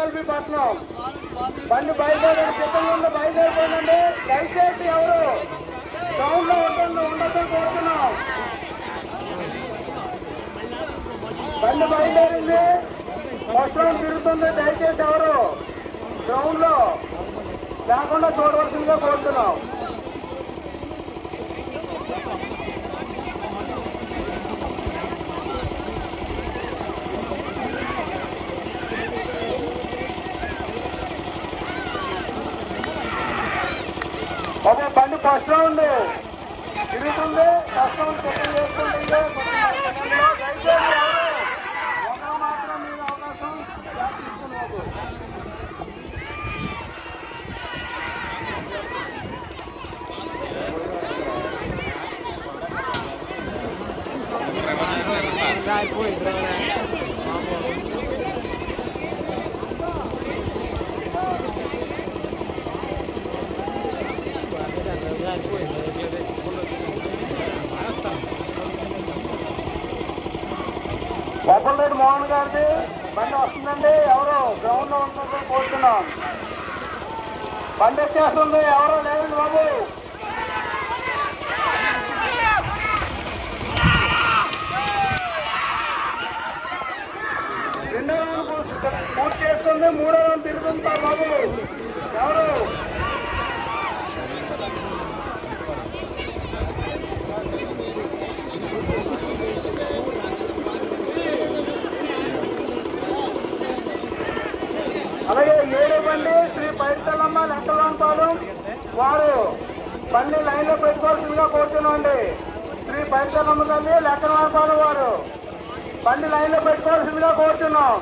ALB పట్నం. బండి బయలుదేరి సిద్ధంగా ఉంది బయలుదేరిపోయిందండి. దయచేసి ఎవరు టౌన్లో ఉంటుంది ఉండొద్దని కోరుతున్నాం బండి బయలుదేరింది. బస్ తిరుగుతుంది. దయచేసి ఎవరు గ్రౌండ్లో లేకుండా చూడవలసిందిగా కోరుతున్నాం. కష్టం ఉంది. తిరుగుతుంది కష్టం రౌండ్ సెకండ్ మాత్రం మీరు అవకాశం మోహన్ గారిది. బండి వస్తుందండి. ఎవరు? గ్రౌండ్లో ఉంటుందని కోరుతున్నాం. బండి వచ్చేస్తుంది. ఎవరు లేదండి బాబు. రెండో రౌండ్ పూర్తి- చేస్తుంది. మూడో రౌండ్ తిరుగుతుంది బాబు. ఎవరు? అలాగే ఏడు బండి శ్రీ పైడితల్లమ్మ లెక్కలపాలెం వారు బండి లైన్లో పెట్టుకోవాల్సిందిగా కోరుతున్నాండి శ్రీ పైడితల్లమ్మ తల్లి లెక్కలపాలెం వారు. బండి లైన్లో పెట్టుకోవాల్సిందిగా కోరుతున్నాం.